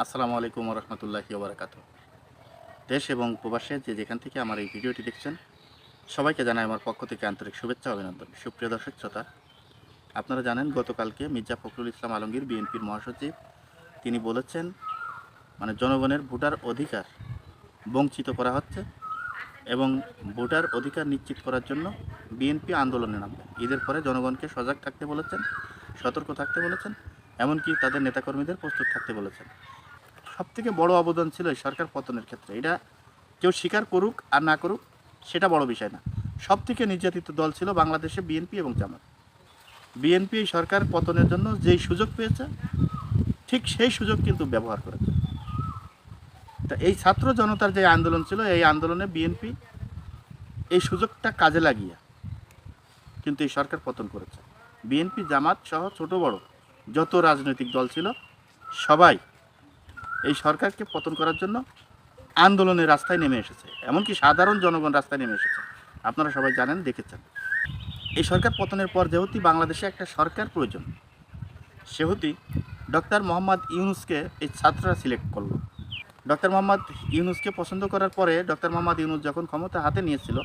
আসসালামু আলাইকুম রহমতুল্লাহি ওবরাকাত। দেশ এবং প্রবাসে যে যেখান থেকে আমার এই ভিডিওটি দেখছেন, সবাইকে জানাই আমার পক্ষ থেকে আন্তরিক শুভেচ্ছা অভিনন্দন। সুপ্রিয় দর্শক শ্রোতা, আপনারা জানেন গতকালকে মির্জা ফখরুল ইসলাম আলমগীর বিএনপির মহাসচিব, তিনি বলেছেন মানে জনগণের ভোটার অধিকার বঞ্চিত করা হচ্ছে এবং ভোটার অধিকার নিশ্চিত করার জন্য বিএনপি আন্দোলনে নামবে। ঈদের পরে জনগণকে সজাগ থাকতে বলেছেন, সতর্ক থাকতে বলেছেন, এমনকি তাদের নেতাকর্মীদের প্রস্তুত থাকতে বলেছেন। সব থেকে বড় অবদান ছিল এই সরকার পতনের ক্ষেত্রে। এটা কেউ স্বীকার করুক আর না করুক, সেটা বড় বিষয় না। সব থেকে নির্যাতিত দল ছিল বাংলাদেশে বিএনপি এবং জামাত। বিএনপি এই সরকার পতনের জন্য যেই সুযোগ পেয়েছে, ঠিক সেই সুযোগ কিন্তু ব্যবহার করেছে। তা এই ছাত্র জনতার যে আন্দোলন ছিল, এই আন্দোলনে বিএনপি এই সুযোগটা কাজে লাগিয়ে কিন্তু এই সরকার পতন করেছে। বিএনপি, জামাত সহ ছোট বড় যত রাজনৈতিক দল ছিল, সবাই এই সরকারকে পতন করার জন্য আন্দোলনের রাস্তায় নেমে এসেছে, এমনকি সাধারণ জনগণ রাস্তায় নেমে এসেছে। আপনারা সবাই জানেন, দেখেছেন। এই সরকার পতনের পর যেহেতু বাংলাদেশে একটা সরকার প্রয়োজন, সেহেতু ডক্টর মোহাম্মদ ইউনুসকে এই ছাত্ররা সিলেক্ট করল। ডক্টর মোহাম্মদ ইউনুসকে পছন্দ করার পরে ডক্টর মোহাম্মদ ইউনুস যখন ক্ষমতা হাতে নিয়েছিল,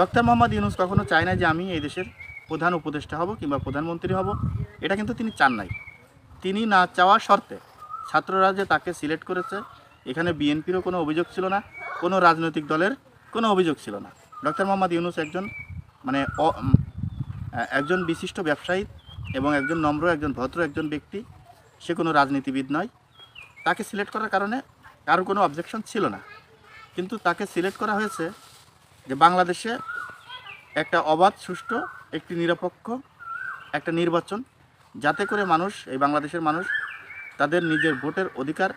ডক্টর মোহাম্মদ ইউনুস কখনো চায় না যে আমি এই দেশের প্রধান উপদেষ্টা হব কিংবা প্রধানমন্ত্রী হব। এটা কিন্তু তিনি চান নাই। তিনি না চাওয়া শর্তে ছাত্ররা যে তাকে সিলেক্ট করেছে। এখানে বিএনপিরও কোনো অভিযোগ ছিল না, কোনো রাজনৈতিক দলের কোনো অভিযোগ ছিল না। ডক্টর মোহাম্মদ ইউনুস একজন মানে একজন বিশিষ্ট ব্যবসায়ী এবং একজন নম্র, একজন ভদ্র একজন ব্যক্তি। সে কোনো রাজনীতিবিদ নয়। তাকে সিলেক্ট করার কারণে কারও কোনো অবজেকশন ছিল না। কিন্তু তাকে সিলেক্ট করা হয়েছে যে বাংলাদেশে একটা অবাধ, সুষ্ঠু, একটি নিরপেক্ষ, একটা নির্বাচন, যাতে করে মানুষ, এই বাংলাদেশের মানুষ তাদের নিজের ভোটের অধিকার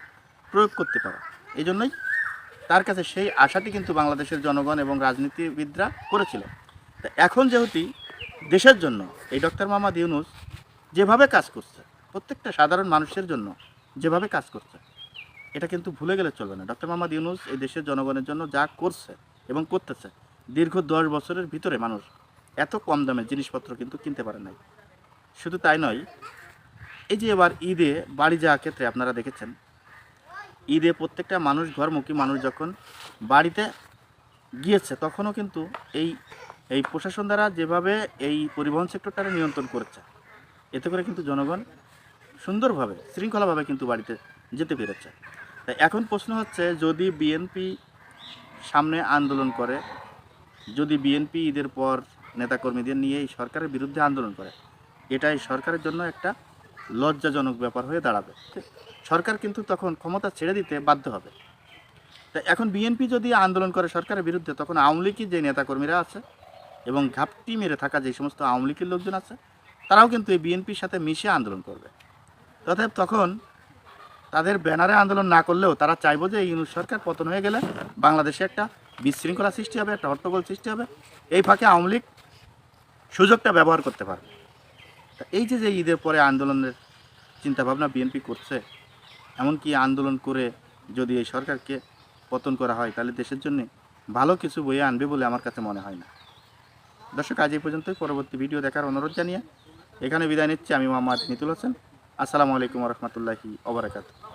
প্রয়োগ করতে পারে। এই জন্যই তার কাছে সেই আশাটি কিন্তু বাংলাদেশের জনগণ এবং রাজনীতিবিদরা করেছিল। তা এখন যেহেতু দেশের জন্য, এই ডক্টর মোহাম্মদ ইউনুস যেভাবে কাজ করছে, প্রত্যেকটা সাধারণ মানুষের জন্য যেভাবে কাজ করছে, এটা কিন্তু ভুলে গেলে চলবে না। ডক্টর মোহাম্মদ ইউনুস এই দেশের জনগণের জন্য যা করছে এবং করতেছে, দীর্ঘ দশ বছরের ভিতরে মানুষ এত কম দামে জিনিসপত্র কিন্তু কিনতে পারে নাই। শুধু তাই নয় এই যে এবার ঈদে বাড়ি যাওয়ার ক্ষেত্রে আপনারা দেখেছেন, ঈদে প্রত্যেকটা মানুষ ঘরমুখী মানুষ যখন বাড়িতে গিয়েছে, তখনও কিন্তু এই এই প্রশাসন দ্বারা যেভাবে এই পরিবহন সেক্টরটা নিয়ন্ত্রণ করেছে, এতে করে কিন্তু জনগণ সুন্দরভাবে, শৃঙ্খলাভাবে কিন্তু বাড়িতে যেতে পেরেছে। তাই এখন প্রশ্ন হচ্ছে, যদি বিএনপি সামনে আন্দোলন করে, যদি বিএনপি ঈদের পর নেতাকর্মীদের নিয়ে এই সরকারের বিরুদ্ধে আন্দোলন করে, এটাই সরকারের জন্য একটা লজ্জাজনক ব্যাপার হয়ে দাঁড়াবে। সরকার কিন্তু তখন ক্ষমতা ছেড়ে দিতে বাধ্য হবে। তা এখন বিএনপি যদি আন্দোলন করে সরকারের বিরুদ্ধে, তখন আওয়ামী লীগের যে নেতাকর্মীরা আছে এবং ঘাপটি মেরে থাকা যে সমস্ত আওয়ামী লীগের লোকজন আছে, তারাও কিন্তু এই বিএনপির সাথে মিশে আন্দোলন করবে। তথাপি তখন তাদের ব্যানারে আন্দোলন না করলেও তারা চাইব যে ইউনুস সরকার পতন হয়ে গেলে বাংলাদেশে একটা বিশৃঙ্খলা সৃষ্টি হবে, একটা হট্টগোল সৃষ্টি হবে। এই ফাঁকে আওয়ামী লীগ সুযোগটা ব্যবহার করতে পারবে। এই যে যে ঈদের পরে আন্দোলনের চিন্তাভাবনা বিএনপি করছে, এমনকি আন্দোলন করে যদি এই সরকারকে পতন করা হয়, তাহলে দেশের জন্য ভালো কিছু বয়ে আনবে বলে আমার কাছে মনে হয় না। দর্শক, আজ এই পর্যন্তই। পরবর্তী ভিডিও দেখার অনুরোধ জানিয়ে এখানে বিদায় নিচ্ছি। আমি মোহাম্মদ নিতুল হোসেন। আসসালামু আলাইকুম রহমতুল্লাহি ওবরাকাতু